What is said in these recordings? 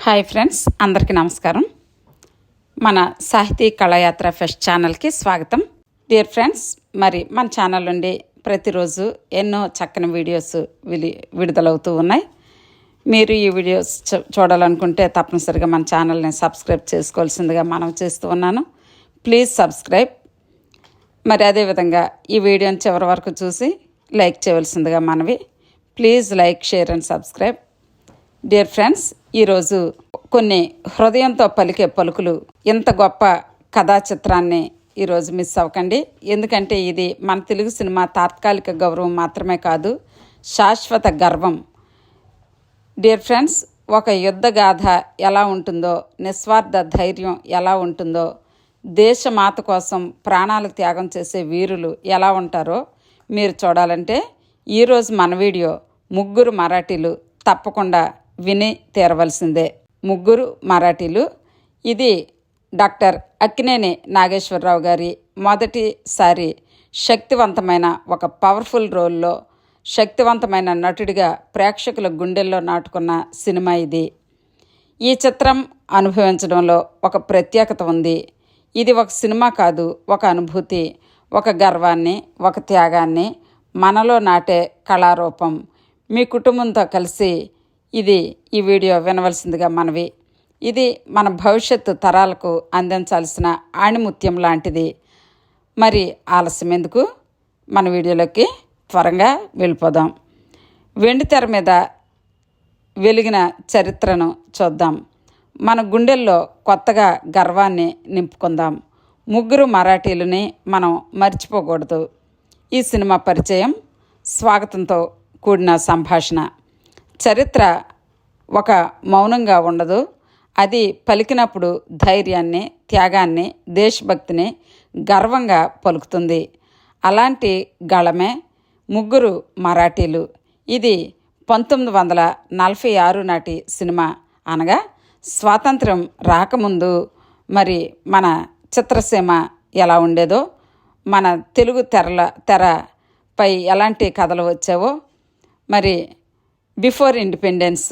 Hi friends అందరికీ నమస్కారం. మన సాహితీ కళాయాత్ర ఫెస్ట్ ఛానల్కి స్వాగతం. డియర్ ఫ్రెండ్స్ మరి మన ఛానల్ నుండి ప్రతిరోజు ఎన్నో చక్కని వీడియోస్ విలి విడుదలవుతూ ఉన్నాయి. మీరు ఈ వీడియోస్ చూ- చూడాలనుకుంటే తప్పనిసరిగా మన ఛానల్ని సబ్స్క్రైబ్ చేసుకోవాల్సిందిగా మనం చేస్తూ ఉన్నాను. Please subscribe. మరి అదేవిధంగా ఈ వీడియోని చివరి వరకు చూసి లైక్ చేయవలసిందిగా మనవి. Please like share and subscribe. Dear friends ఈరోజు కొన్ని హృదయంతో పలికే పలుకులు. ఇంత గొప్ప కథా చిత్రాన్ని ఈరోజు మిస్ అవ్వకండి. ఎందుకంటే ఇది మన తెలుగు సినిమా తాత్కాలిక గౌరవం మాత్రమే కాదు శాశ్వత గర్వం. డియర్ ఫ్రెండ్స్ ఒక యుద్ధగాథ ఎలా ఉంటుందో నిస్వార్థ ధైర్యం ఎలా ఉంటుందో దేశమాత కోసం ప్రాణాలు త్యాగం చేసే వీరులు ఎలా ఉంటారో మీరు చూడాలంటే ఈరోజు మన వీడియో ముగ్గురు మరాఠీలు తప్పకుండా విని తీరవలసిందే. ముగ్గురు మరాఠీలు. ఇది డాక్టర్ అక్కినేని నాగేశ్వరరావు గారి మొదటిసారి శక్తివంతమైన ఒక పవర్ఫుల్ రోల్లో శక్తివంతమైన నటుడిగా ప్రేక్షకుల గుండెల్లో నాటుకున్న సినిమా ఇది. ఈ చిత్రం అనుభవించడంలో ఒక ప్రత్యేకత ఉంది. ఇది ఒక సినిమా కాదు ఒక అనుభూతి ఒక గర్వాన్ని ఒక త్యాగాన్ని మనలో నాటే కళారూపం. మీ కుటుంబంతో కలిసి ఇది ఈ వీడియో వినవలసిందిగా మనవి. ఇది మన భవిష్యత్తు తరాలకు అందించాల్సిన ఆణిముత్యం లాంటిది. మరి ఆలస్యం ఎందుకు? మన వీడియోలోకి త్వరగా వెళ్ళిపోదాం. వెండి తెర మీద వెలిగిన చరిత్రను చూద్దాం. మన గుండెల్లో కొత్తగా గర్వాన్ని నింపుకుందాం. ముగ్గురు మరాఠీలని మనం మర్చిపోకూడదు. ఈ సినిమా పరిచయం స్వాగతంతో కూడిన సంభాషణ. చరిత్ర ఒక మౌనంగా ఉండదు. అది పలికినప్పుడు ధైర్యాన్ని త్యాగాన్ని దేశభక్తిని గర్వంగా పలుకుతుంది. అలాంటి గళమే ముగ్గురు మరాఠీలు. ఇది పంతొమ్మిది వందల నలభై ఆరు నాటి సినిమా. అనగా స్వాతంత్రం రాకముందు మరి మన చిత్రసీమ ఎలా ఉండేదో మన తెలుగు తెరల తెరపై ఎలాంటి కథలు వచ్చావో మరి బిఫోర్ ఇండిపెండెన్స్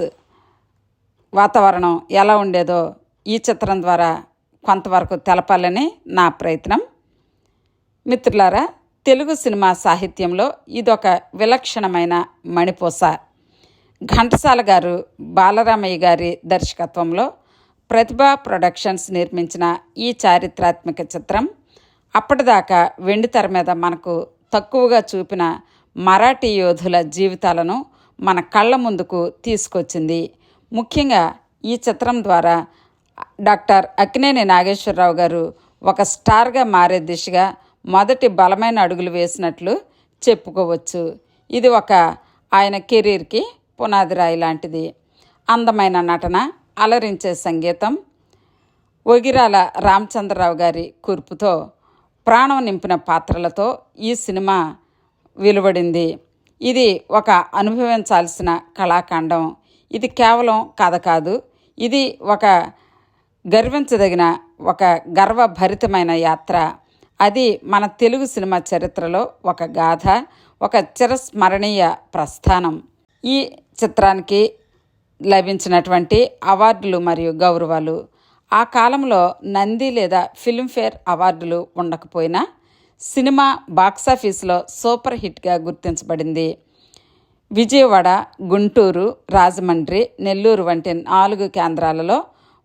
వాతావరణం ఎలా ఉండేదో ఈ చిత్రం ద్వారా కొంతవరకు తెలపాలని నా ప్రయత్నం. మిత్రులారా తెలుగు సినిమా సాహిత్యంలో ఇదొక విలక్షణమైన మణిపూస. ఘంటసాల గారు బాలరామయ్య గారి దర్శకత్వంలో ప్రతిభా ప్రొడక్షన్స్ నిర్మించిన ఈ చారిత్రాత్మక చిత్రం అప్పటిదాకా వెండితెర మీద మనకు తక్కువగా చూపిన మరాఠీ యోధుల జీవితాలను మన కళ్ళ ముందుకు తీసుకొచ్చింది. ముఖ్యంగా ఈ చిత్రం ద్వారా డాక్టర్ అక్కినేని నాగేశ్వరరావు గారు ఒక స్టార్గా మారే దిశగా మొదటి బలమైన అడుగులు వేసినట్లు చెప్పుకోవచ్చు. ఇది ఒక ఆయన కెరీర్కి పునాది రాయి లాంటిది. అందమైన నటన అలరించే సంగీతం ఒగిరాల రామచంద్రరావు గారి కూర్పుతో ప్రాణం నింపిన పాత్రలతో ఈ సినిమా వెలువడింది. ఇది ఒక అనుభవించాల్సిన కళాఖండం. ఇది కేవలం కథ కాదు. ఇది ఒక గర్వించదగిన ఒక గర్వభరితమైన యాత్ర. అది మన తెలుగు సినిమా చరిత్రలో ఒక గాథ ఒక చిరస్మరణీయ ప్రస్థానం. ఈ చిత్రానికి లభించినటువంటి అవార్డులు మరియు గౌరవాలు. ఆ కాలంలో నంది లేదా ఫిల్మ్ఫేర్ అవార్డులు ఉండకపోయినా సినిమా బాక్సాఫీసులో సూపర్ హిట్గా గుర్తించబడింది. విజయవాడ గుంటూరు రాజమండ్రి నెల్లూరు వంటి నాలుగు కేంద్రాలలో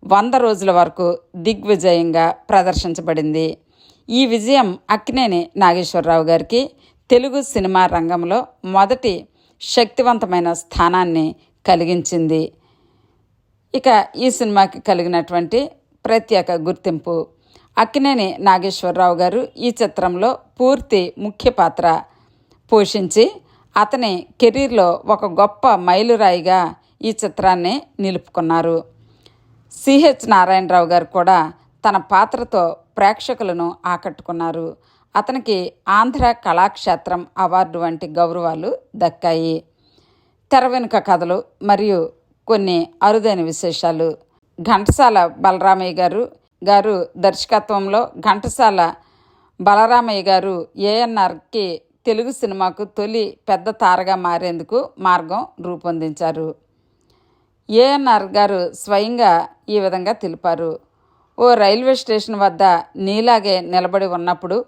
వంద రోజుల వరకు దిగ్విజయంగా ప్రదర్శించబడింది. ఈ విజయం అక్కినేని నాగేశ్వరరావు గారికి తెలుగు సినిమా రంగంలో మొదటి శక్తివంతమైన స్థానాన్ని కలిగించింది. ఇక ఈ సినిమాకి కలిగినటువంటి ప్రత్యేక గుర్తింపు అక్కినేని నాగేశ్వరరావు గారు ఈ చిత్రంలో పూర్తి ముఖ్య పాత్ర పోషించి అతని కెరీర్లో ఒక గొప్ప మైలురాయిగా ఈ చిత్రాన్ని నిలుపుకున్నారు. సిహెచ్ నారాయణరావు గారు కూడా తన పాత్రతో ప్రేక్షకులను ఆకట్టుకున్నారు. అతనికి ఆంధ్ర కళాక్షేత్రం అవార్డు వంటి గౌరవాలు దక్కాయి. తెర వెనుక కథలు మరియు కొన్ని అరుదైన విశేషాలు. ఘంటసాల బలరామయ్య గారు గారు దర్శకత్వంలో ఘంటసాల బలరామయ్య గారు ఏఎన్ఆర్కి తెలుగు సినిమాకు తొలి పెద్ద తారగా మారేందుకు మార్గం రూపొందించారు. ఏఎన్ఆర్ గారు స్వయంగా ఈ విధంగా తెలిపారు. ఓ రైల్వే స్టేషన్ వద్ద నీలాగే నిలబడి ఉన్నప్పుడు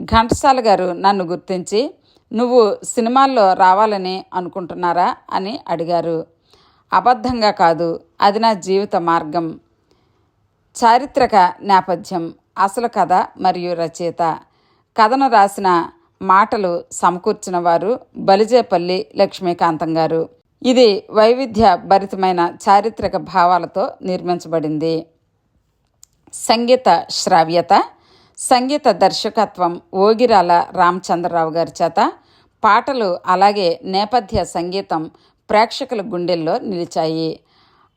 ఘంటసాల గారు నన్ను గుర్తించి నువ్వు సినిమాల్లో రావాలని అనుకుంటున్నారా? అని అడిగారు. అబద్ధంగా కాదు అది నా జీవిత మార్గం. చారిత్రక నేపథ్యం అసలు కథ మరియు రచయిత. కథను రాసిన మాటలు సమకూర్చిన వారు బలిజేపల్లి లక్ష్మీకాంతం గారు. ఇది వైవిధ్య భరితమైన చారిత్రక భావాలతో నిర్మించబడింది. సంగీత శ్రావ్యత సంగీత దర్శకత్వం ఓగిరాల రామచంద్రరావు గారి చేత పాటలు అలాగే నేపథ్య సంగీతం ప్రేక్షకుల గుండెల్లో నిలిచాయి.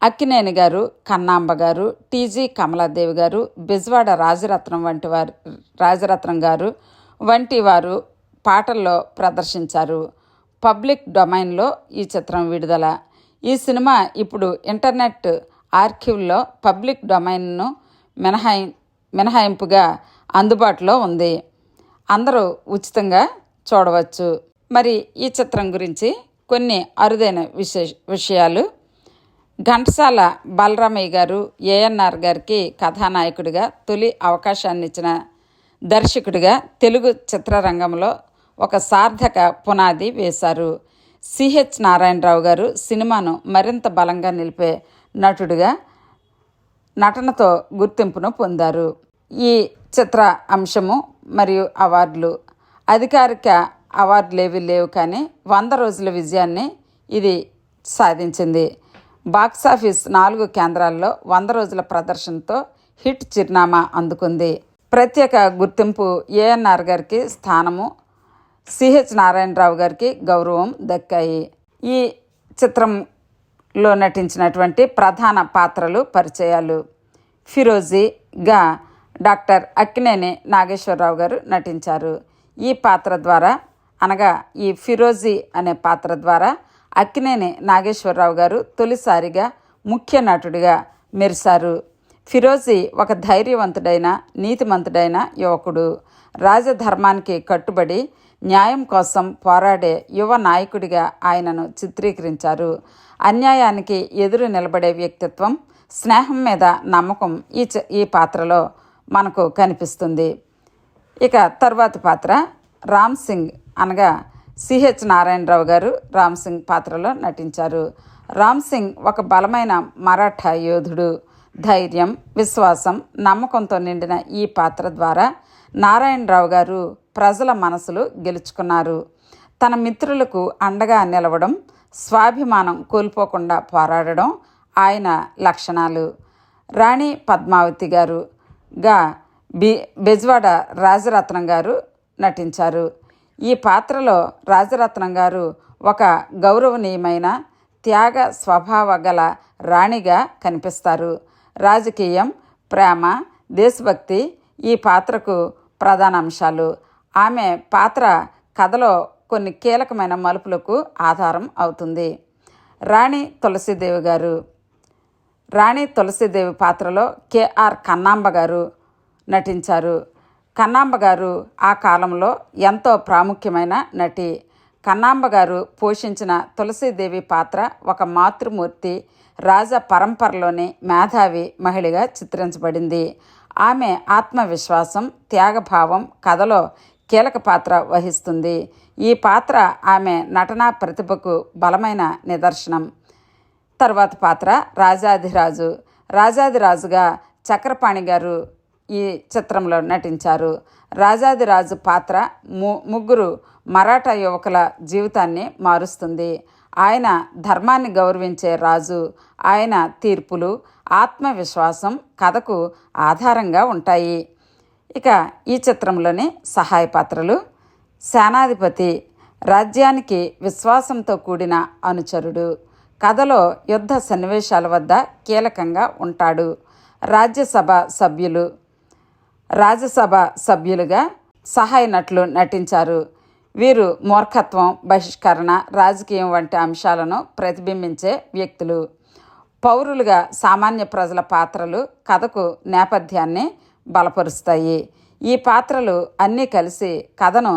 అక్కినేని గారు కన్నాంబ గారు టీజీ కమలాదేవి గారు బెజవాడ రాజరత్నం వంటి వారు రాజరత్నం గారు వంటి వారు పాటల్లో ప్రదర్శించారు. పబ్లిక్ డొమైన్లో ఈ చిత్రం విడుదల. ఈ సినిమా ఇప్పుడు ఇంటర్నెట్ ఆర్కీవ్లో పబ్లిక్ డొమైన్ను మినహాయి మినహాయింపుగా అందుబాటులో ఉంది. అందరూ ఉచితంగా చూడవచ్చు. మరి ఈ చిత్రం గురించి కొన్ని అరుదైన విశేష విషయాలు ఘంటసాల బలరామయ్య గారు ఏఎన్ఆర్ గారికి కథానాయకుడిగా తొలి అవకాశాన్ని ఇచ్చిన దర్శకుడిగా తెలుగు చిత్రరంగంలో ఒక సార్థక పునాది వేశారు. సిహెచ్ నారాయణరావు గారు సినిమాను మరింత బలంగా నిలిపే నటుడిగా నటనతో గుర్తింపును పొందారు. ఈ చిత్ర అంశము మరియు అవార్డులు అధికారిక అవార్డులు ఏవి లేవు కానీ వంద రోజుల విజయాన్ని ఇది సాధించింది. బాక్సాఫీస్ నాలుగు కేంద్రాల్లో వంద రోజుల ప్రదర్శనతో హిట్ చిరునామా అందుకుంది. ప్రత్యేక గుర్తింపు ఏఎన్ఆర్ గారికి స్థానము సిహెచ్ నారాయణరావు గారికి గౌరవం దక్కాయి. ఈ చిత్రంలో నటించినటువంటి ప్రధాన పాత్రలు పరిచయాలు ఫిరోజీగా డాక్టర్ అక్కినేని నాగేశ్వరరావు గారు నటించారు. ఈ పాత్ర ద్వారా అనగా ఈ ఫిరోజీ అనే పాత్ర ద్వారా అక్కినేని నాగేశ్వరరావు గారు తొలిసారిగా ముఖ్య నటుడిగా మెరిశారు. ఫిరోజీ ఒక ధైర్యవంతుడైన నీతిమంతుడైన యువకుడు. రాజధర్మానికి కట్టుబడి న్యాయం కోసం పోరాడే యువ నాయకుడిగా ఆయనను చిత్రీకరించారు. అన్యాయానికి ఎదురు నిలబడే వ్యక్తిత్వం స్నేహం మీద నమ్మకం ఈ ఈ పాత్రలో మనకు కనిపిస్తుంది. ఇక తర్వాతి పాత్ర రామ్ సింగ్ అనగా సిహెచ్ నారాయణరావు గారు రామ్ సింగ్ పాత్రలో నటించారు. రామ్ సింగ్ ఒక బలమైన మరాఠా యోధుడు. ధైర్యం విశ్వాసం నమ్మకంతో నిండిన ఈ పాత్ర ద్వారా నారాయణరావు గారు ప్రజల మనసులు గెలుచుకున్నారు. తన మిత్రులకు అండగా నిలవడం స్వాభిమానం కోల్పోకుండా పోరాడడం ఆయన లక్షణాలు. రాణి పద్మావతి గారుగా బి బెజవాడ రాజరత్నం గారు నటించారు. ఈ పాత్రలో రాజరత్నం గారు ఒక గౌరవనీయమైన త్యాగ స్వభావ గల రాణిగా కనిపిస్తారు. రాజకీయం ప్రేమ దేశభక్తి ఈ పాత్రకు ప్రధాన అంశాలు. ఆమె పాత్ర కథలో కొన్ని కీలకమైన మలుపులకు ఆధారం అవుతుంది. రాణి తులసీదేవి గారు. రాణి తులసీదేవి పాత్రలో కేఆర్ కన్నాంబ గారు నటించారు. కన్నాంబ గారు ఆ కాలంలో ఎంతో ప్రాముఖ్యమైన నటి. కన్నాంబ గారు పోషించిన తులసీదేవి పాత్ర ఒక మాతృమూర్తి రాజ పరంపరలోని మేధావి మహిళగా చిత్రించబడింది. ఆమె ఆత్మవిశ్వాసం త్యాగభావం కథలో కీలక పాత్ర వహిస్తుంది. ఈ పాత్ర ఆమె నటనా ప్రతిభకు బలమైన నిదర్శనం. తర్వాత పాత్ర రాజాధిరాజు రాజాధిరాజుగా చక్రపాణి గారు ఈ చిత్రంలో నటించారు. రాజాదిరాజు పాత్ర ము ముగ్గురు మరాఠా యువకుల జీవితాన్ని మారుస్తుంది. ఆయన ధర్మాన్ని గౌరవించే రాజు ఆయన తీర్పులు ఆత్మవిశ్వాసం కథకు ఆధారంగా ఉంటాయి. ఇక ఈ చిత్రంలోని సహాయ పాత్రలు సేనాధిపతి రాజ్యానికి విశ్వాసంతో కూడిన అనుచరుడు. కథలో యుద్ధ సన్నివేశాల వద్ద కీలకంగా ఉంటాడు. రాజ్యసభ సభ్యులు రాజ్యసభ సభ్యులుగా సహాయ నటులు నటించారు. వీరు మూర్ఖత్వం బహిష్కరణ రాజకీయం వంటి అంశాలను ప్రతిబింబించే వ్యక్తులు. పౌరులుగా సామాన్య ప్రజల పాత్రలు కథకు నేపథ్యాన్ని బలపరుస్తాయి. ఈ పాత్రలు అన్నీ కలిసి కథను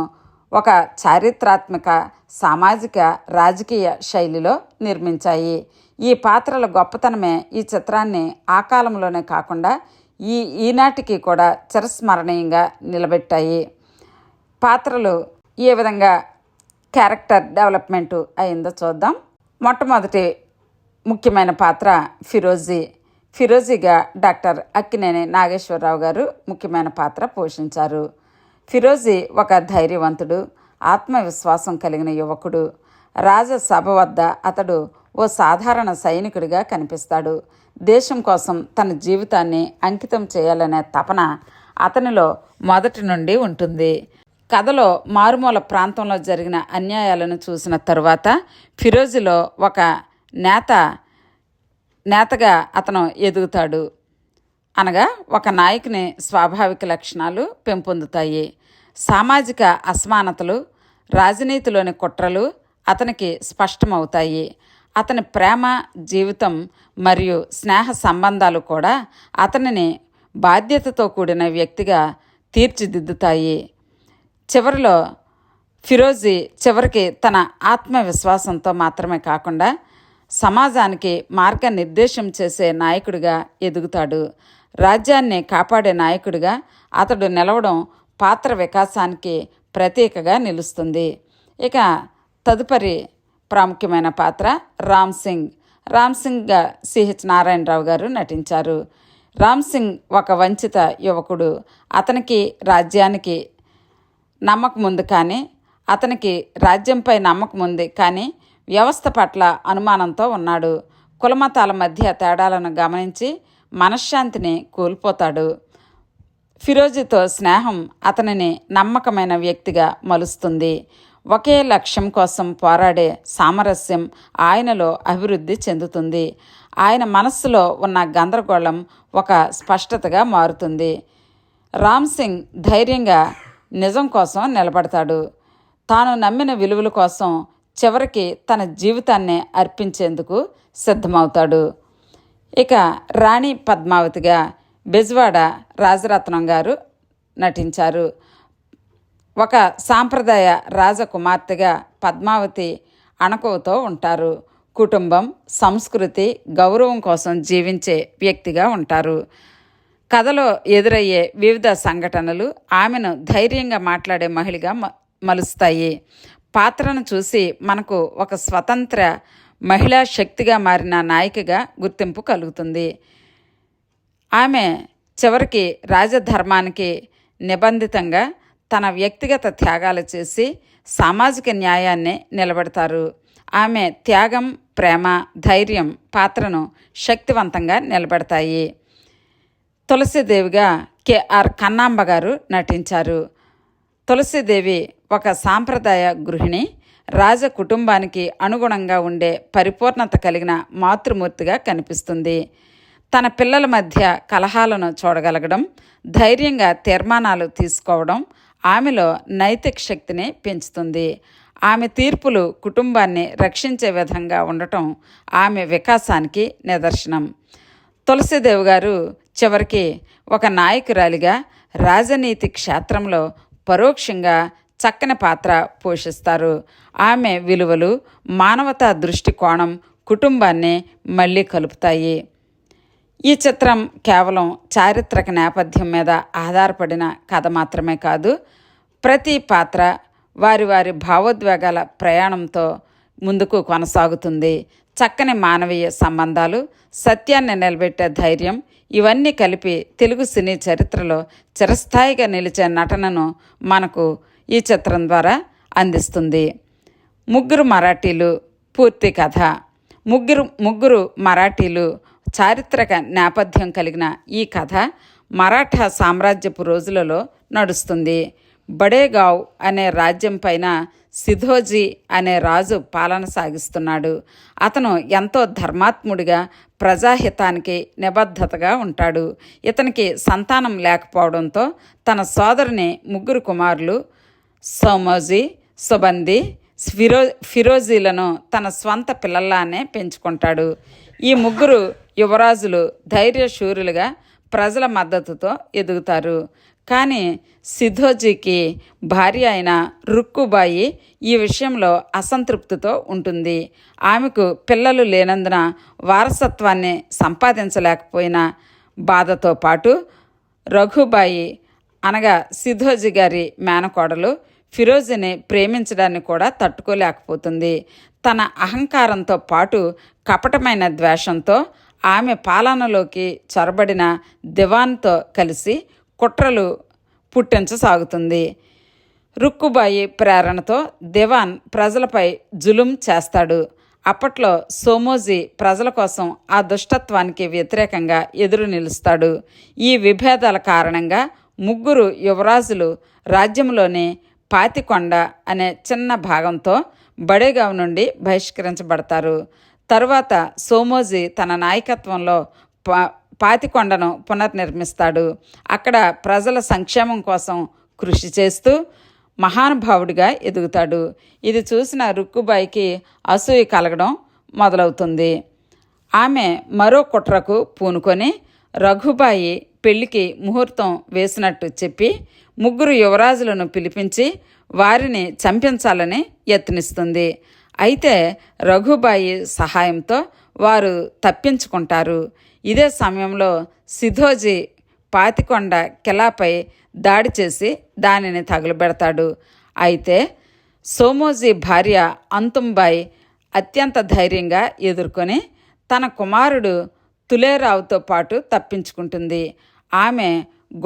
ఒక చారిత్రాత్మక సామాజిక రాజకీయ శైలిలో నిర్మించాయి. ఈ పాత్రల గొప్పతనమే ఈ చిత్రాన్ని ఆ కాలంలోనే కాకుండా ఈ ఈనాటికి కూడా చిరస్మరణీయంగా నిలబెట్టాయి. పాత్రలు ఏ విధంగా క్యారెక్టర్ డెవలప్మెంట్ అయిందో చూద్దాం. మొట్టమొదటి ముఖ్యమైన పాత్ర ఫిరోజీ. ఫిరోజీగా డాక్టర్ అక్కినేని నాగేశ్వరరావు గారు ముఖ్యమైన పాత్ర పోషించారు. ఫిరోజీ ఒక ధైర్యవంతుడు ఆత్మవిశ్వాసం కలిగిన యువకుడు. రాజసభ వద్ద అతడు ఓ సాధారణ సైనికుడిగా కనిపిస్తాడు. దేశం కోసం తన జీవితాన్ని అంకితం చేయాలనే తపన అతనిలో మొదటి నుండి ఉంటుంది. కథలో మారుమూల ప్రాంతంలో జరిగిన అన్యాయాలను చూసిన తరువాత ఫిరోజులో ఒక నేత నేతగా అతను ఎదుగుతాడు. అనగా ఒక నాయకుని స్వాభావిక లక్షణాలు పెంపొందుతాయి. సామాజిక అసమానతలు రాజనీతిలోని కుట్రలు అతనికి స్పష్టమవుతాయి. అతని ప్రేమ జీవితం మరియు స్నేహ సంబంధాలు కూడా అతనిని బాధ్యతతో కూడిన వ్యక్తిగా తీర్చిదిద్దుతాయి. చివరిలో ఫిరోజీ చివరికి తన ఆత్మవిశ్వాసంతో మాత్రమే కాకుండా సమాజానికి మార్గనిర్దేశం చేసే నాయకుడిగా ఎదుగుతాడు. రాజ్యాన్ని కాపాడే నాయకుడిగా అతడు నిలవడం పాత్ర వికాసానికి ప్రతీకగా నిలుస్తుంది. ఇక తదుపరి ప్రాముఖ్యమైన పాత్ర రామ్ సింగ్. రామ్ సింగ్గా సిహెచ్ నారాయణరావు గారు నటించారు. రామ్ సింగ్ ఒక వంచిత యువకుడు. అతనికి రాజ్యానికి నమ్మకం ఉంది కానీ అతనికి రాజ్యంపై నమ్మకం ఉంది కానీ వ్యవస్థ పట్ల అనుమానంతో ఉన్నాడు. కులమతాల మధ్య తేడాలను గమనించి మనశ్శాంతిని కోల్పోతాడు. ఫిరోజీతో స్నేహం అతనిని నమ్మకమైన వ్యక్తిగా మలుస్తుంది. ఒకే లక్ష్యం కోసం పోరాడే సామరస్యం ఆయనలో అభివృద్ధి చెందుతుంది. ఆయన మనస్సులో ఉన్న గందరగోళం ఒక స్పష్టతగా మారుతుంది. రామ్ సింగ్ ధైర్యంగా నిజం కోసం నిలబడతాడు. తాను నమ్మిన విలువల కోసం చివరికి తన జీవితాన్ని అర్పించేందుకు సిద్ధమవుతాడు. ఇక రాణి పద్మావతిగా బెజవాడ రాజరత్నం గారు నటించారు. ఒక సాంప్రదాయ రాజకుమార్తెగా పద్మావతి అణకువతో ఉంటారు. కుటుంబం సంస్కృతి గౌరవం కోసం జీవించే వ్యక్తిగా ఉంటారు. కథలో ఎదురయ్యే వివిధ సంఘటనలు ఆమెను ధైర్యంగా మాట్లాడే మహిళగా మలుస్తాయి. పాత్రను చూసి మనకు ఒక స్వతంత్ర మహిళా శక్తిగా మారిన నాయికగా గుర్తింపు కలుగుతుంది. ఆమె చివరికి రాజధర్మానికి నిబంధితంగా తన వ్యక్తిగత త్యాగాలు చేసి సామాజిక న్యాయాన్ని నిలబెడతారు. ఆమె త్యాగం ప్రేమ ధైర్యం పాత్రను శక్తివంతంగా నిలబెడతాయి. తులసీదేవిగా కెఆర్ కన్నాంబ గారు నటించారు. తులసీదేవి ఒక సాంప్రదాయ గృహిణి. రాజ కుటుంబానికి అనుగుణంగా ఉండే పరిపూర్ణత కలిగిన మాతృమూర్తిగా కనిపిస్తుంది. తన పిల్లల మధ్య కలహాలను చూడగలగడం ధైర్యంగా తీర్మానాలు తీసుకోవడం ఆమెలో నైతిక శక్తిని పెంచుతుంది. ఆమె తీర్పులు కుటుంబాన్ని రక్షించే విధంగా ఉండటం ఆమె వికాసానికి నిదర్శనం. తులసీదేవి గారు చివరికి ఒక నాయకురాలిగా రాజనీతి క్షేత్రంలో పరోక్షంగా చక్కని పాత్ర పోషిస్తారు. ఆమె విలువలు మానవతా దృష్టికోణం కుటుంబాన్ని మళ్ళీ కలుపుతాయి. ఈ చిత్రం కేవలం చారిత్రక నేపథ్యం మీద ఆధారపడిన కథ మాత్రమే కాదు ప్రతి పాత్ర వారి వారి భావోద్వేగాల ప్రయాణంతో ముందుకు కొనసాగుతుంది. చక్కని మానవీయ సంబంధాలు సత్యాన్ని నిలబెట్టే ధైర్యం ఇవన్నీ కలిపి తెలుగు సినీ చరిత్రలో చిరస్థాయిగా నిలిచే నటనను మనకు ఈ చిత్రం ద్వారా అందిస్తుంది. ముగ్గురు మరాఠీలు పూర్తి కథ. ముగ్గురు ముగ్గురు మరాఠీలు చారిత్రక నేపథ్యం కలిగిన ఈ కథ మరాఠా సామ్రాజ్యపు రోజులలో నడుస్తుంది. బడేగావ్ అనే రాజ్యం పైన సిధోజీ అనే రాజు పాలన సాగిస్తున్నాడు. అతను ఎంతో ధర్మాత్ముడిగా ప్రజాహితానికి నిబద్ధతగా ఉంటాడు. ఇతనికి సంతానం లేకపోవడంతో తన సోదరుని ముగ్గురు కుమారులు సోమోజీ సుబంది ఫిరో ఫిరోజీలను తన స్వంత పిల్లల్లానే పెంచుకుంటాడు. ఈ ముగ్గురు యువరాజులు ధైర్యశూరులుగా ప్రజల మద్దతుతో ఎదుగుతారు. కానీ సిద్ధోజీకి భార్య అయిన రుక్కుబాయి ఈ విషయంలో అసంతృప్తితో ఉంటుంది. ఆమెకు పిల్లలు లేనందున వారసత్వాన్ని సంపాదించలేకపోయిన బాధతో పాటు రఘుబాయి అనగా సిద్ధోజీ గారి మేనకోడలు ఫిరోజ్ని ప్రేమించడాన్ని కూడా తట్టుకోలేకపోతుంది. తన అహంకారంతో పాటు కపటమైన ద్వేషంతో ఆమె పాలనలోకి చొరబడిన దివాన్తో కలిసి కుట్రలు పుట్టించసాగుతుంది. రుక్కుబాయి ప్రేరణతో దివాన్ ప్రజలపై జులుం చేస్తాడు. అప్పట్లో సోమోజీ ప్రజల కోసం ఆ దుష్టత్వానికి వ్యతిరేకంగా ఎదురు నిలుస్తాడు. ఈ విభేదాల కారణంగా ముగ్గురు యువరాజులు రాజ్యంలోని పాతికొండ అనే చిన్న భాగంతో బడేగావ్ నుండి బహిష్కరించబడతారు. తరువాత సోమోజీ తన నాయకత్వంలో పా పాతికొండను పునర్నిర్మిస్తాడు. అక్కడ ప్రజల సంక్షేమం కోసం కృషి చేస్తూ మహానుభావుడిగా ఎదుగుతాడు. ఇది చూసిన రుక్కుబాయికి అసూయ కలగడం మొదలవుతుంది. ఆమె మరో కుట్రకు పూనుకొని రఘుబాయి పెళ్ళికి ముహూర్తం వేసినట్టు చెప్పి ముగ్గురు యువరాజులను పిలిపించి వారిని చంపించాలని యత్నిస్తుంది. అయితే రఘుబాయి సహాయంతో వారు తప్పించుకుంటారు. ఇదే సమయంలో సిధోజీ పాతికొండ కిలాపై దాడి చేసి దానిని తగులబెడతాడు. అయితే సోమోజీ భార్య అంతుంబాయి అత్యంత ధైర్యంగా ఎదుర్కొని తన కుమారుడు తులేరావుతో పాటు తప్పించుకుంటుంది. ఆమె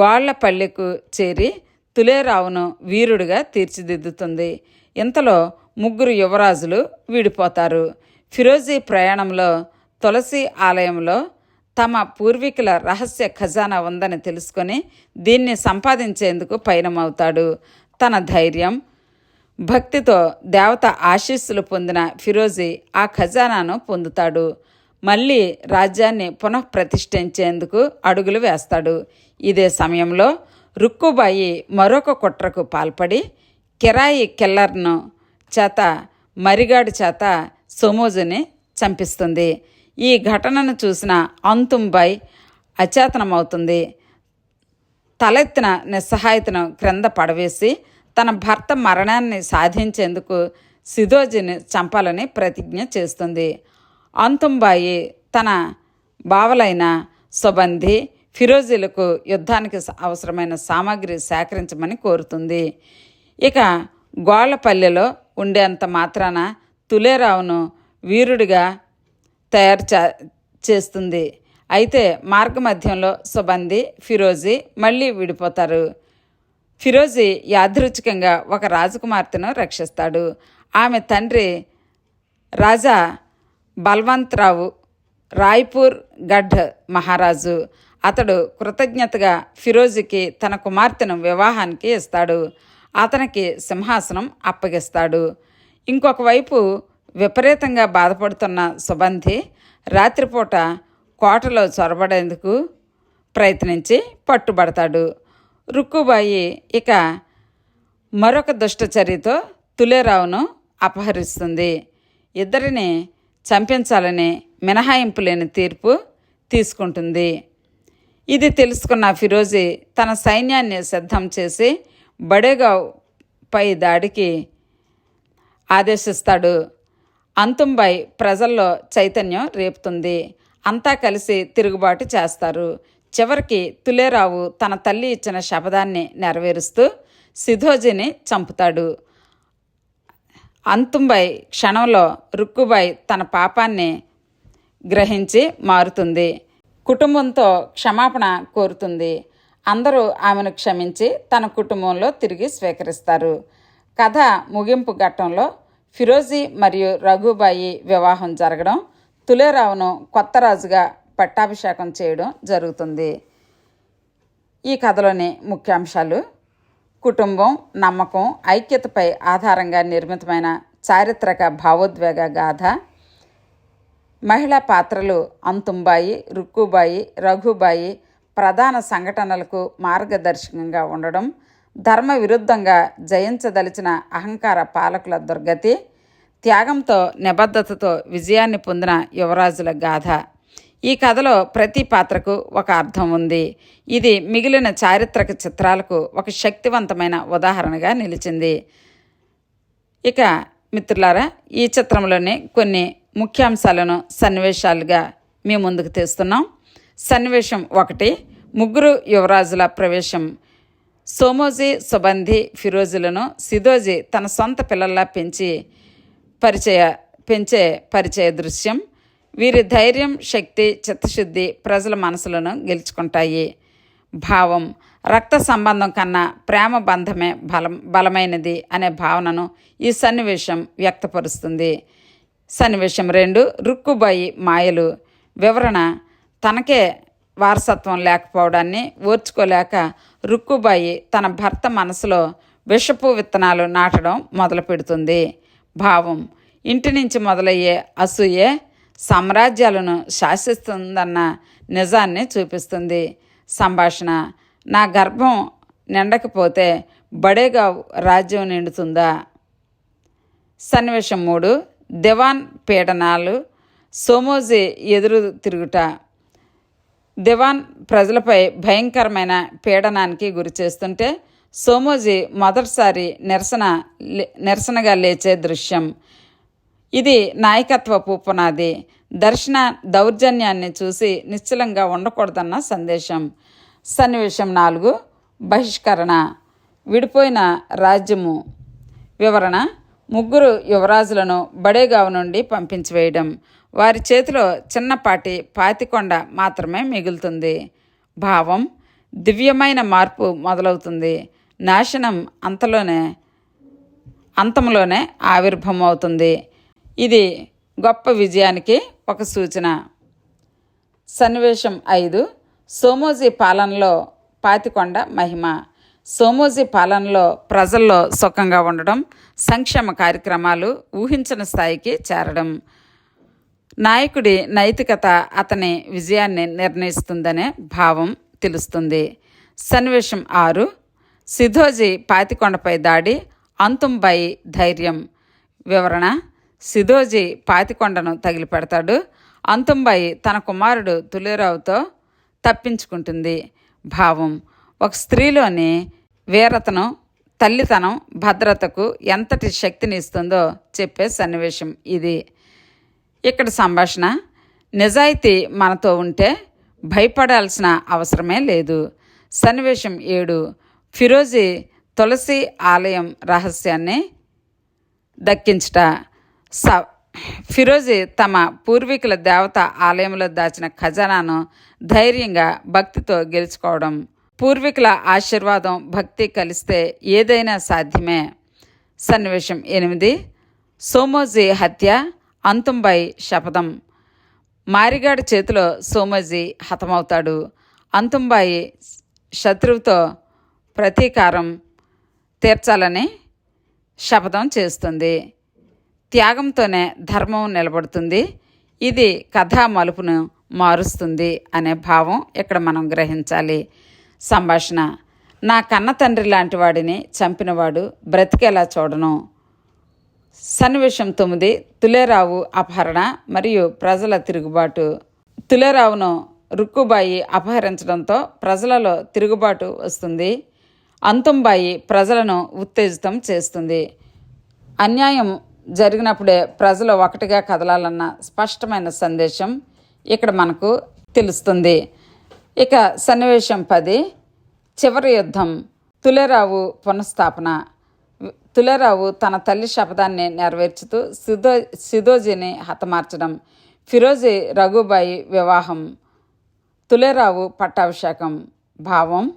గోళ్ళపల్లెకు చేరి తులేరావును వీరుడిగా తీర్చిదిద్దుతుంది. ఇంతలో ముగ్గురు యువరాజులు వీడిపోతారు. ఫిరోజీ ప్రయాణంలో తులసి ఆలయంలో తమ పూర్వీకుల రహస్య ఖజానా ఉందని తెలుసుకొని దీన్ని సంపాదించేందుకు పయనమవుతాడు. తన ధైర్యం భక్తితో దేవత ఆశీస్సులు పొందిన ఫిరోజీ ఆ ఖజానాను పొందుతాడు. మళ్ళీ రాజ్యాన్ని పునఃప్రతిష్ఠించేందుకు అడుగులు వేస్తాడు. ఇదే సమయంలో రుక్కుబాయి మరొక కుట్రకు పాల్పడి కిరాయి కిల్లర్ను చేత మరిగాడి చేత సోమోజుని చంపిస్తుంది. ఈ ఘటనను చూసిన అంతుంబై అచేతనమవుతుంది. తలెత్తిన నిస్సహాయతను క్రింద పడవేసి తన భర్త మరణాన్ని సాధించేందుకు సిదోజిని చంపాలని ప్రతిజ్ఞ చేస్తుంది. అంతుంబాయి తన బావలైన సుబంధి ఫిరోజీలకు యుద్ధానికి అవసరమైన సామాగ్రి సేకరించమని కోరుతుంది. ఇక గోళ్ళపల్లెలో ఉండేంత మాత్రాన తులేరావును వీరుడిగా తయారు చేస్తుంది. అయితే మార్గమధ్యంలో సుబంది ఫిరోజీ మళ్ళీ విడిపోతారు. ఫిరోజీ యాదృచ్ఛికంగా ఒక రాజకుమార్తెను రక్షిస్తాడు. ఆమె తండ్రి రాజా బల్వంతరావు రాయ్పూర్ గఢ్ మహారాజు. అతడు కృతజ్ఞతగా ఫిరోజీకి తన కుమార్తెను వివాహానికి ఇస్తాడు. అతనికి సింహాసనం అప్పగిస్తాడు. ఇంకొక వైపు విపరీతంగా బాధపడుతున్న సుబంధి రాత్రిపూట కోటలో చొరబడేందుకు ప్రయత్నించి పట్టుబడతాడు. రుక్కుబాయి ఇక మరొక దుష్టచర్యతో తులేరావును అపహరిస్తుంది. ఇద్దరిని చంపించాలని మినహాయింపు లేని తీర్పు తీసుకుంటుంది. ఇది తెలుసుకున్న ఫిరోజీ తన సైన్యాన్ని సిద్ధం చేసి బడేగావ్ పై దాడికి ఆదేశిస్తాడు. అంతుంబై ప్రజల్లో చైతన్యం రేపుతుంది. అంతా కలిసి తిరుగుబాటు చేస్తారు. చివరికి తులేరావు తన తల్లి ఇచ్చిన శపథాన్ని నెరవేరుస్తూ సిధోజిని చంపుతాడు. అంతుంబై క్షణంలో రుక్కుబాయ్ తన పాపాన్ని గ్రహించి మారుతుంది. కుటుంబంతో క్షమాపణ కోరుతుంది. అందరూ ఆమెను క్షమించి తన కుటుంబంలో తిరిగి స్వీకరిస్తారు. కథ ముగింపు ఘట్టంలో ఫిరోజీ మరియు రఘుబాయి వివాహం జరగడం తులేరావును కొత్త రాజుగా పట్టాభిషేకం చేయడం జరుగుతుంది. ఈ కథలోని ముఖ్యాంశాలు కుటుంబం నమ్మకం ఐక్యతపై ఆధారంగా నిర్మితమైన చారిత్రక భావోద్వేగ గాథ మహిళా పాత్రలు అంతుంబాయి రుక్కుబాయి రఘుబాయి ప్రధాన సంఘటనలకు మార్గదర్శకంగా ఉండడం ధర్మ విరుద్ధంగా జయించదలిచిన అహంకార పాలకుల దుర్గతి త్యాగంతో నిబద్ధతతో విజయాన్ని పొందిన యువరాజుల గాథ. ఈ కథలో ప్రతి పాత్రకు ఒక అర్థం ఉంది. ఇది మిగిలిన చారిత్రక చిత్రాలకు ఒక శక్తివంతమైన ఉదాహరణగా నిలిచింది. ఇక మిత్రులారా ఈ చిత్రంలోని కొన్ని ముఖ్యాంశాలను సన్నివేశాలుగా మీ ముందుకు తెస్తున్నాం. సన్నివేశం ఒకటి ముగ్గురు యువరాజుల ప్రవేశం. సోమోజీ సుబంధి ఫిరోజులను సిదోజీ తన సొంత పిల్లల్లా పెంచి పరిచయ పెంచే పరిచయ దృశ్యం. వీరి ధైర్యం శక్తి చిత్తశుద్ధి ప్రజల మనసులను గెలుచుకుంటాయి. భావం రక్త సంబంధం కన్నా ప్రేమ బంధమే బలం బలమైనది అనే భావనను ఈ సన్నివేశం వ్యక్తపరుస్తుంది. సన్నివేశం రెండు రుక్కుబాయి మాయలు. వివరణ తనకే వారసత్వం లేకపోవడాన్ని ఓర్చుకోలేక రుక్కుబాయి తన భర్త మనసులో విషపు విత్తనాలు నాటడం మొదలు పెడుతుంది. భావం ఇంటి నుంచి మొదలయ్యే అసూయే సామ్రాజ్యాలను శాసిస్తుందన్న నిజాన్ని చూపిస్తుంది. సంభాషణ నా గర్భం నిండకపోతే బడేగా రాజ్యం నిండుతుందా? సన్నివేశం మూడు దివాన్ పీడనాలు సోమోజీ ఎదురు తిరుగుట. దివాన్ ప్రజలపై భయంకరమైన పీడనానికి గురి చేస్తుంటే సోమోజీ మొదటిసారి నిరసన నిరసనగా లేచే దృశ్యం. ఇది నాయకత్వపు పునాది. దర్శన దౌర్జన్యాన్ని చూసి నిశ్చలంగా ఉండకూడదన్న సందేశం. సన్నివేశం నాలుగు. బహిష్కరణ. విడిపోయిన రాజ్యము. వివరణ. ముగ్గురు యువరాజులను బడేగావ్ నుండి పంపించివేయడం. వారి చేతిలో చిన్నపాటి పాతికొండ మాత్రమే మిగులుతుంది. భావం దివ్యమైన మార్పు మొదలవుతుంది. నాశనం అంతలోనే అంతంలోనే ఆవిర్భవం అవుతుంది ఇది గొప్ప విజయానికి ఒక సూచన. సన్నివేశం ఐదు. సోమోజీ పాలనలో పాతికొండ మహిమ. సోమోజీ పాలనలో ప్రజల్లో సుఖంగా ఉండడం సంక్షేమ కార్యక్రమాలు ఊహించిన స్థాయికి చేరడం. నాయకుడి నైతికత అతని విజయాన్ని నిర్ణయిస్తుందనే భావం తెలుస్తుంది. సన్నివేశం ఆరు సిధోజీ పాతికొండపై దాడి అంతుంబై ధైర్యం. వివరణ సిధోజీ పాతికొండను తగిలిపెడతాడు. అంతుంబై తన కుమారుడు తులేరావుతో తప్పించుకుంటుంది. భావం ఒక స్త్రీలోని వీరతను తల్లితనం భద్రతకు ఎంతటి శక్తిని ఇస్తుందో చెప్పే సన్నివేశం ఇది. ఇక్కడ సంభాషణ నిజాయితీ మనతో ఉంటే భయపడాల్సిన అవసరమే లేదు. సన్నివేశం ఏడు ఫిరోజీ తులసి ఆలయం రహస్యాన్ని దక్కించుట. స ఫిరోజీ తమ పూర్వీకుల దేవత ఆలయంలో దాచిన ఖజానాను ధైర్యంగా భక్తితో గెలుచుకోవడం. పూర్వీకుల ఆశీర్వాదం భక్తి కలిస్తే ఏదైనా సాధ్యమే. సన్నివేశం ఎనిమిది సోమోజీ హత్య అంతుంబై శపథం. మారిగాడి చేతిలో సోమోజీ హతమవుతాడు. అంతుంబాయి శత్రువుతో ప్రతీకారం తీర్చాలని శపథం చేస్తుంది. త్యాగంతోనే ధర్మం నిలబడుతుంది. ఇది కథా మలుపును మారుస్తుంది అనే భావం ఇక్కడ మనం గ్రహించాలి. సంభాషణ నా కన్న తండ్రి లాంటి వాడిని చంపినవాడు బ్రతికేలా చూడను. సన్నివేశం తొమ్మిది తులేరావు అపహరణ మరియు ప్రజల తిరుగుబాటు. తులేరావును రుక్కుబాయి అపహరించడంతో ప్రజలలో తిరుగుబాటు వస్తుంది. అంతుంబాయి ప్రజలను ఉత్తేజితం చేస్తుంది. అన్యాయం జరిగినప్పుడే ప్రజలు ఒకటిగా కదలాలన్న స్పష్టమైన సందేశం ఇక్కడ మనకు తెలుస్తుంది. ఇక సన్నివేశం పది చివరి యుద్ధం తులేరావు పునఃస్థాపన. తులేరావు తన తల్లి శపథాన్ని నెరవేర్చుతూ సిదో సిదోజీని హతమార్చడం ఫిరోజీ రఘుబాయి వివాహం తులేరావు పట్టాభిషేకం భావం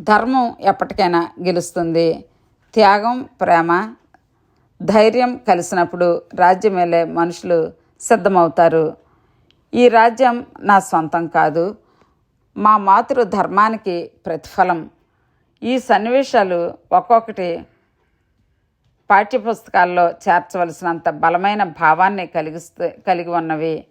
ధర్మం ఎప్పటికైనా గెలుస్తుంది. త్యాగం ప్రేమ ధైర్యం కలిసినప్పుడు రాజ్యం వెళ్ళే మనుషులు సిద్ధమవుతారు. ఈ రాజ్యం నా సొంతం కాదు. మా మాతృ ధర్మానికి ప్రతిఫలం. ఈ సన్నివేశాలు ఒక్కొక్కటి పాఠ్యపుస్తకాల్లో చేర్చవలసినంత బలమైన భావాన్ని కలిగిస్తూ కలిగి ఉన్నవి.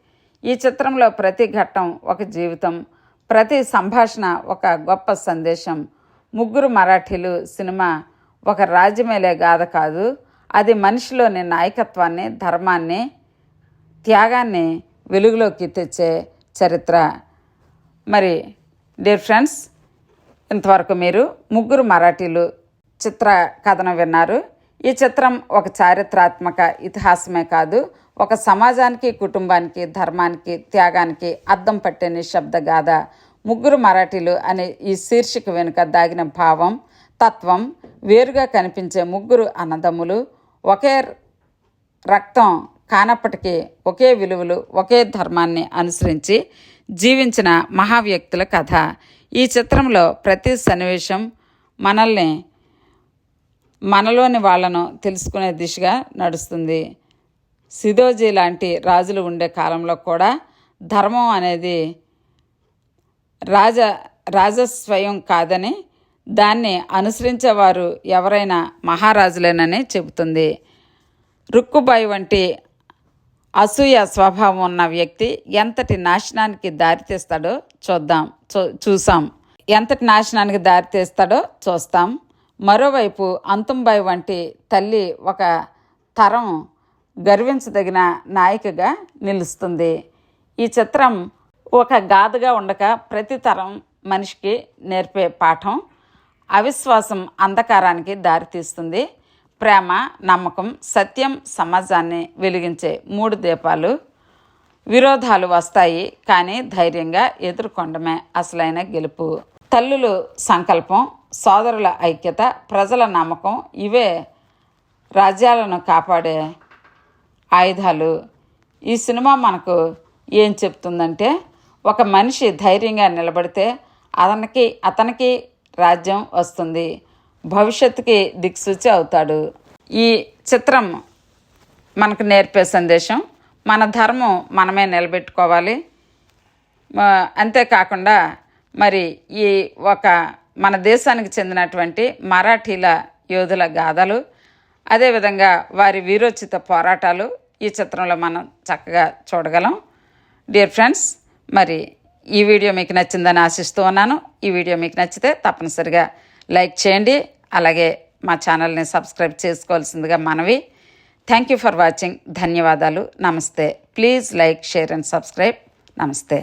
ఈ చిత్రంలో ప్రతి ఘట్టం ఒక జీవితం ప్రతి సంభాషణ ఒక గొప్ప సందేశం. ముగ్గురు మరాఠీలు సినిమా ఒక రాజ్యమేలే గాథ కాదు అది మనిషిలోని నాయకత్వాన్ని ధర్మాన్ని త్యాగాన్ని వెలుగులోకి తెచ్చే చరిత్ర. మరి డియర్ ఫ్రెండ్స్ ఇంతవరకు మీరు ముగ్గురు మరాఠీలు చిత్ర కథనం విన్నారు. ఈ చిత్రం ఒక చారిత్రాత్మక ఇతిహాసమే కాదు ఒక సమాజానికి కుటుంబానికి ధర్మానికి త్యాగానికి అద్దం పట్టే నిశ్శబ్ద గాథ. ముగ్గురు మరాఠీలు అనే ఈ శీర్షిక వెనుక దాగిన భావం తత్వం వేరుగా కనిపించే ముగ్గురు అన్నదమ్ములు ఒకే రక్తం కానప్పటికీ ఒకే విలువలు ఒకే ధర్మాన్ని అనుసరించి జీవించిన మహావ్యక్తుల కథ. ఈ చిత్రంలో ప్రతి సన్నివేశం మనల్ని మనలోని వాళ్ళను తెలుసుకునే దిశగా నడుస్తుంది. సిదోజీ లాంటి రాజులు ఉండే కాలంలో కూడా ధర్మం అనేది రాజ రాజస్వయం కాదని దాన్ని అనుసరించేవారు ఎవరైనా మహారాజులేనని చెబుతుంది. రుక్కుబాయి వంటి అసూయ స్వభావం ఉన్న వ్యక్తి ఎంతటి నాశనానికి దారితీస్తాడో చూద్దాం చూ చూసాం. ఎంతటి నాశనానికి దారితీస్తాడో చూస్తాం. మరోవైపు అంతంబాయి వంటి తల్లి ఒక తరం గర్వించదగిన నాయికగా నిలుస్తుంది. ఈ చిత్రం ఒక గాథగా ఉండక ప్రతి తరం మనిషికి నేర్పే పాఠం. అవిశ్వాసం అంధకారానికి దారితీస్తుంది. ప్రేమ నమ్మకం సత్యం సమాజాన్ని వెలిగించే మూడు దీపాలు. విరోధాలు వస్తాయి కానీ ధైర్యంగా ఎదుర్కొండమే అసలైన గెలుపు. తల్లులు సంకల్పం సోదరుల ఐక్యత ప్రజల నమ్మకం ఇవే రాజ్యాలను కాపాడే ఆయుధాలు. ఈ సినిమా మనకు ఏం చెప్తుందంటే ఒక మనిషి ధైర్యంగా నిలబడితే అతనికి అతనికి రాజ్యం వస్తుంది భవిష్యత్తుకి దిక్సూచి అవుతాడు. ఈ చిత్రం మనకు నేర్పే సందేశం మన ధర్మం మనమే నిలబెట్టుకోవాలి. అంతేకాకుండా మరి ఈ ఒక మన దేశానికి చెందినటువంటి మరాఠీల యోధుల గాథలు అదేవిధంగా వారి వీరోచిత పోరాటాలు ఈ చిత్రంలో మనం చక్కగా చూడగలం. డియర్ ఫ్రెండ్స్ మరి ఈ వీడియో మీకు నచ్చిందని ఆశిస్తూ ఉన్నాను. ఈ వీడియో మీకు నచ్చితే తప్పనిసరిగా లైక్ చేయండి. అలాగే మా ఛానల్ని సబ్స్క్రైబ్ చేసుకోవాల్సిందిగా మనవి. థ్యాంక్ యూ ఫర్ వాచింగ్ ధన్యవాదాలు. నమస్తే. Please like share and subscribe నమస్తే.